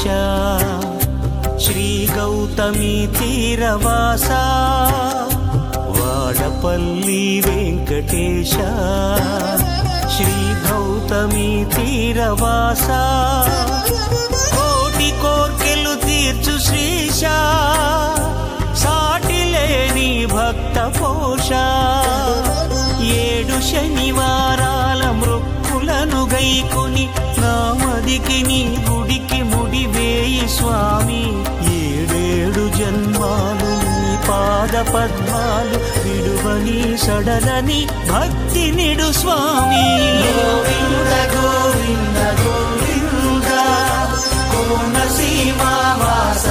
వెంకటేశ శ్రీ గౌతమి తీరవాస. వాడపల్లి వెంకటేశ. శ్రీ గౌతమి తీరవాస. మృక్కులను గైకొని నామదికి నీ గుడికి ముడివేయి స్వామి. ఏడేడు జన్మాలు నీ పాద పద్మాలు విడువని సడలని భక్తి నిడు స్వామి. గోవింద గోవింద గోవింద కోనసీమ వాస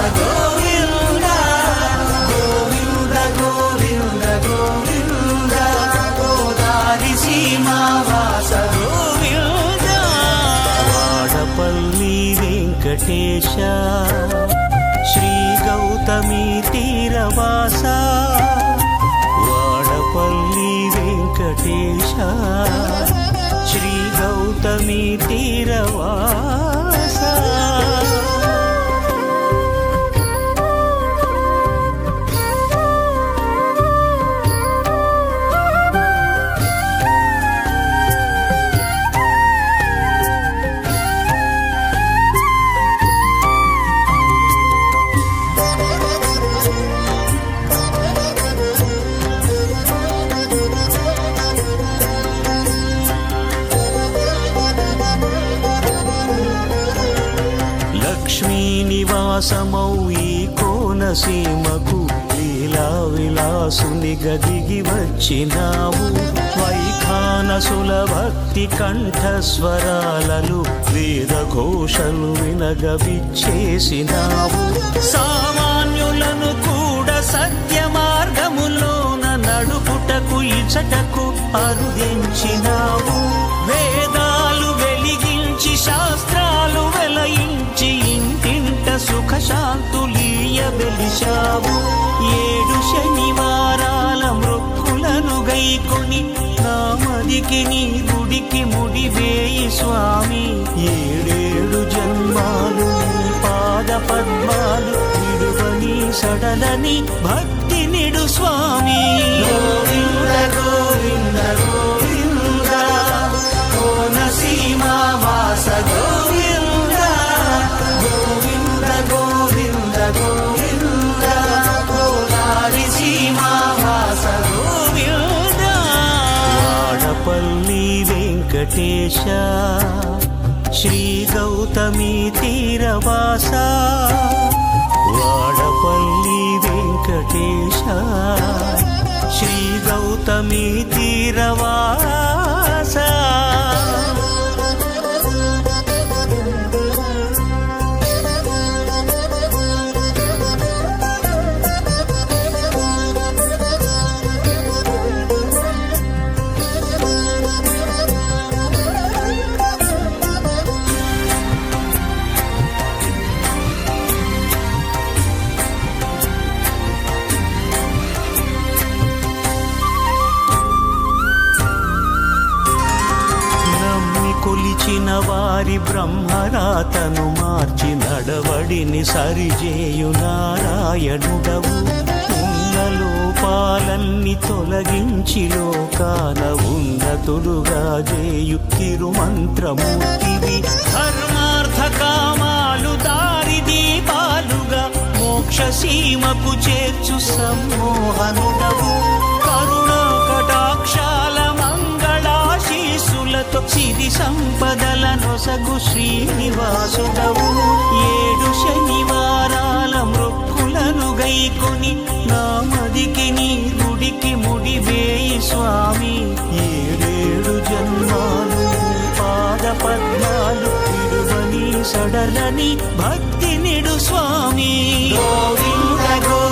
వెంకటేశ శ్రీ గౌతమి తీరవాస వాడపల్లి వెంకటేశ శ్రీ గౌతమి తీరవాస. నివాసమౌ ఈ కోనసీమకు లీలా విలాసుని గదిగి వచ్చినావు. వైఖానసుల భక్తి కంఠస్వరాలలు వేద ఘోషలు వినగవిచ్చేసినావు. సామాన్యులను కూడా సత్య మార్గములోన నడుపుటకు ఇచటకు అరుదించినావు. శాంతులీయ ఏడు శనివారాల మృక్కులను గైకొని నామదికి నీ గుడికి ముడివేయి స్వామి. ఏడేడు జన్మాలు పాద పద్మాలు విడువని సడలని భక్తి నిడు స్వామి. గోవింద గోవింద గోవింద కోనసీమ వాడపల్లి వెంకటేశ శ్రీ గౌతమి తీరవాస వాడపల్లి వెంకటేశ శ్రీ గౌతమి తీరవాస. మార్చిన వారి బ్రహ్మరాతను మార్చి నడవడిని సరిజేయు నారాయణుడవు. ఉన్న లోపాలన్నీ తొలగించి లోకాన ఉన్నతుడుగా చేయు తిరుమంత్రమూర్తివి. ధర్మార్థ కామాలు దారి దీపాలుగా మోక్ష సీమకు చేర్చు సమ్మోహనుడవు. సంపదల నొసగు శ్రీనివాసుడవు. ఏడు శనివారాల మృక్కులను గైకొని నా మదికి నీ గుడికి ముడివేయి స్వామి. ఏడేడు జన్మాలు పాద పద్మాలు తిరుమని సడలని భక్తి నిడు స్వామి. గోవింద గో